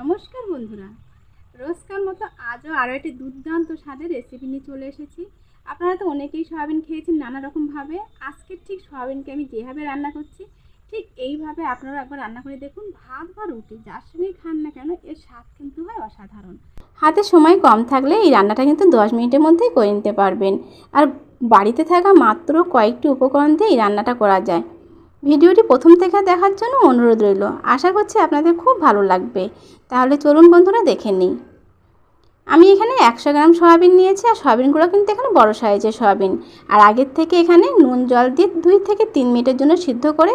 নমস্কার বন্ধুরা। রোজকার মতো আজও আরও একটি দুর্দান্ত স্বাদের রেসিপি নিয়ে চলে এসেছি। আপনারা তো অনেকেই সয়াবিন খেয়েছেন নানা রকমভাবে আজকে ঠিক সয়াবিনকে আমি যেভাবে রান্না করছি, ঠিক এইভাবে আপনারা একবার রান্না করে দেখুন, ভাত বা রুটি, যার সঙ্গেই খান না কেন, এর স্বাদ কিন্তু হয় অসাধারণ। হাতে সময় কম থাকলে এই রান্নাটা কিন্তু দশ মিনিটের মধ্যেই করে নিতে পারবেন। আর বাড়িতে থাকা মাত্র কয়েকটি উপকরণ দিয়ে এই রান্নাটা করা যায়। ভিডিওটি প্রথম থেকে দেখার জন্য অনুরোধ রইল। আশা করছি আপনাদের খুব ভালো লাগবে। তাহলে চলুন বন্ধুরা দেখে নিই। আমি এখানে একশো গ্রাম সয়াবিন নিয়েছি আর সয়াবিনগুলো কিন্তু এখানে বড় সাইজের সয়াবিন। আর আগের থেকে এখানে নুন, জল দিয়ে দুই থেকে তিন মিনিটের জন্য সিদ্ধ করে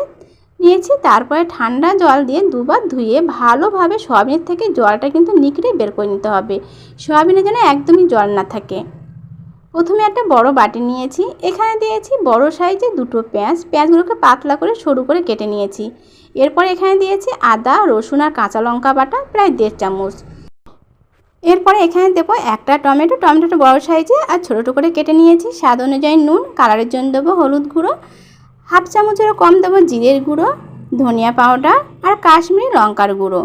নিয়েছি। তারপরে ঠান্ডা জল দিয়ে দুবার ধুয়ে ভালোভাবে সয়াবিনের থেকে জলটা কিন্তু নিকড়ে বের করে নিতে হবে। সয়াবিনের যেন একদমই জল না থাকে। প্রথমে একটা বড় বাটি নিয়েছি। এখানে দিয়েছি বড় সাইজে দুটো পেঁয়াজ। পেঁয়াজগুলোকে পাতলা করে সরু করে কেটে নিয়েছি। এরপর এখানে দিয়েছি আদা, রসুন আর কাঁচা লঙ্কা বাটা, প্রায় দেড় চামচ। এরপরে এখানে দেবো একটা টমেটো। টমেটোটা বড় সাইজে আর ছোটো ছোটো করে কেটে নিয়েছি। স্বাদ অনুযায়ী নুন, কালারের জন্য দেবো হলুদ গুঁড়ো। হাফ চামচেরও কম দেবো জিরের গুঁড়ো, ধনিয়া পাউডার আর কাশ্মীরি লঙ্কার গুঁড়ো।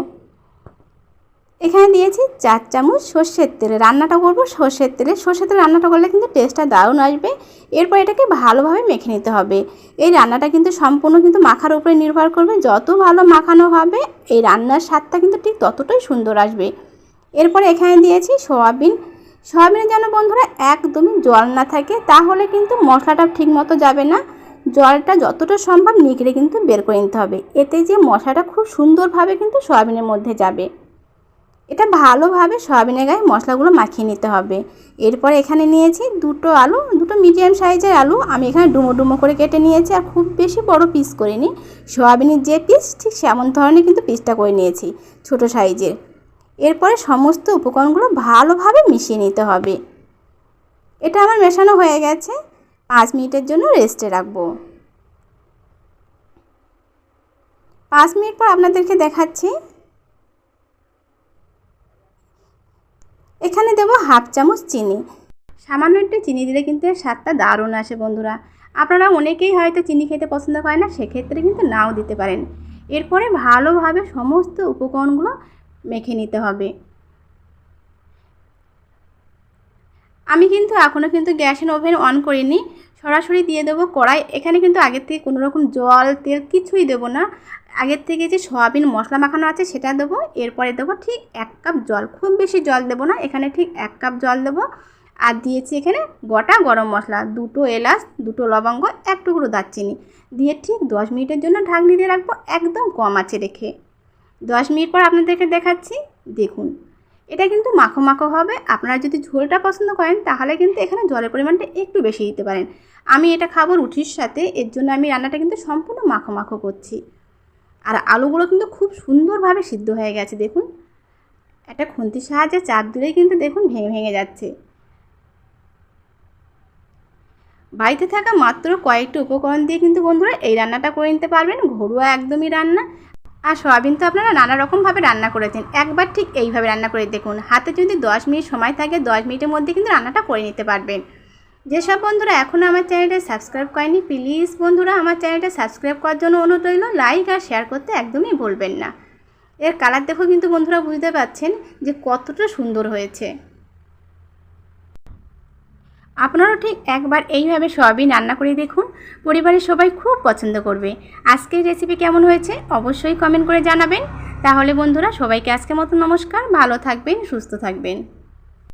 এখানে দিয়েছি চার চামচ সর্ষের তেলে। রান্নাটা করব সর্ষের তেলে। সর্ষের তেলে রান্নাটা করলে কিন্তু টেস্টটা দারুণ আসবে। এরপর এটাকে ভালোভাবে মেখে নিতে হবে। এই রান্নাটা কিন্তু সম্পূর্ণ কিন্তু মাখার উপরে নির্ভর করবে। যত ভালো মাখানো হবে, এই রান্নার স্বাদটা কিন্তু ঠিক ততটাই সুন্দর আসবে। এরপরে এখানে দিয়েছি সয়াবিন। সয়াবিনে যেন বন্ধুরা একদমই জল না থাকে, তাহলে কিন্তু মশলাটা ঠিক মতো যাবে না। জলটা যতটা সম্ভব নিগড়ে কিন্তু বের করে নিতে হবে। এতে যে মশলাটা খুব সুন্দরভাবে কিন্তু সয়াবিনের মধ্যে যাবে। এটা ভালোভাবে সয়াবিনের গায়ে মশলাগুলো মাখিয়ে নিতে হবে। এরপর এখানে নিয়েছি দুটো আলু, দুটো মিডিয়াম সাইজের আলু। আমি এখানে ডুমো ডুমো করে কেটে নিয়েছি আর খুব বেশি বড় পিস করিনি। সয়াবিনের যে পিস ঠিক সেমন ধরনের কিন্তু পিসটা করে নিয়েছি, ছোট সাইজের। এরপরে সমস্ত উপকরণগুলো ভালোভাবে মিশিয়ে নিতে হবে। এটা আমার মেশানো হয়ে গেছে। পাঁচ মিনিটের জন্য রেস্টে রাখব। পাঁচ মিনিট পর আপনাদেরকে দেখাচ্ছি এখানে দেব হাফ চামচ চিনি। সামান্য একটু চিনি দিলে কিন্তু এর স্বাদটা দারুণ আসে বন্ধুরা। আপনারা অনেকেই হয়তো চিনি খেতে পছন্দ করেন না, সেক্ষেত্রে কিন্তু নাও দিতে পারেন। এরপরে ভালোভাবে সমস্ত উপকরণগুলো মেখে নিতে হবে। আমি কিন্তু এখনও কিন্তু গ্যাসের ওভেন অন করিনি। সরাসরি দিয়ে দেবো কড়াই। এখানে কিন্তু আগের থেকে কোনো রকম জল, তেল কিছুই দেবো না। আগের থেকে যে সয়াবিন মশলা মাখানো আছে সেটা দেবো। এরপরে দেবো ঠিক এক কাপ জল। খুব বেশি জল দেবো না। এখানে ঠিক এক কাপ জল দেবো। আর দিয়েছি এখানে গোটা গরম মশলা। দুটো এলাচ, দুটো লবঙ্গ, এক টুকরো দারচিনি। দিয়ে ঠিক দশ মিনিটের জন্য ঢাকনি দিয়ে রাখব। একদম কম আছে রেখে। দশ মিনিট পর আপনাদেরকে দেখাচ্ছি। দেখুন। এটা কিন্তু মাখো মাখো হবে। আপনারা যদি ঝোলটা পছন্দ করেন, তাহলে কিন্তু এখানে জলের পরিমাণটা একটু বেশি দিতে পারেন। আমি এটা খাব রুটির সাথে, এর জন্য আমি রান্নাটা কিন্তু সম্পূর্ণ মাখো মাখো করছি। আর আলুগুলো কিন্তু খুব সুন্দরভাবে সিদ্ধ হয়ে গেছে, দেখুন। একটা খুন্তির সাহায্যে চাপ দিলেই কিন্তু দেখুন ভেঙে ভেঙে যাচ্ছে। বাড়িতে থাকা মাত্র কয়েকটি উপকরণ দিয়ে কিন্তু বন্ধুরা এই রান্নাটা করে নিতে পারবেন। ঘরোয়া একদমই রান্না। আর সয়াবিন তো আপনারা নানা রকমভাবে রান্না করেছেন। একবার ঠিক এইভাবে রান্না করে দেখুন। হাতে যদি দশ মিনিট সময় থাকে, দশ মিনিটের মধ্যে কিন্তু রান্নাটা করে নিতে পারবেন। যেসব বন্ধুরা এখনও আমার চ্যানেলটা সাবস্ক্রাইব করেনি, প্লিজ বন্ধুরা আমার চ্যানেলটা সাবস্ক্রাইব করার জন্য অনুরোধ রইল, লাইক আর শেয়ার করতে একদমই ভুলবেন না। এর কালার দেখো কিন্তু বন্ধুরা বুঝতে পারছেন যে কতটা সুন্দর হয়েছে। আপনারাও ঠিক একবার এইভাবে সবই রান্না করে দেখুন। পরিবারের সবাই খুব পছন্দ করবে। আজকের রেসিপি কেমন হয়েছে অবশ্যই কমেন্ট করে জানাবেন। তাহলে বন্ধুরা সবাইকে আজকে মতো নমস্কার। ভালো থাকবেন, সুস্থ থাকবেন।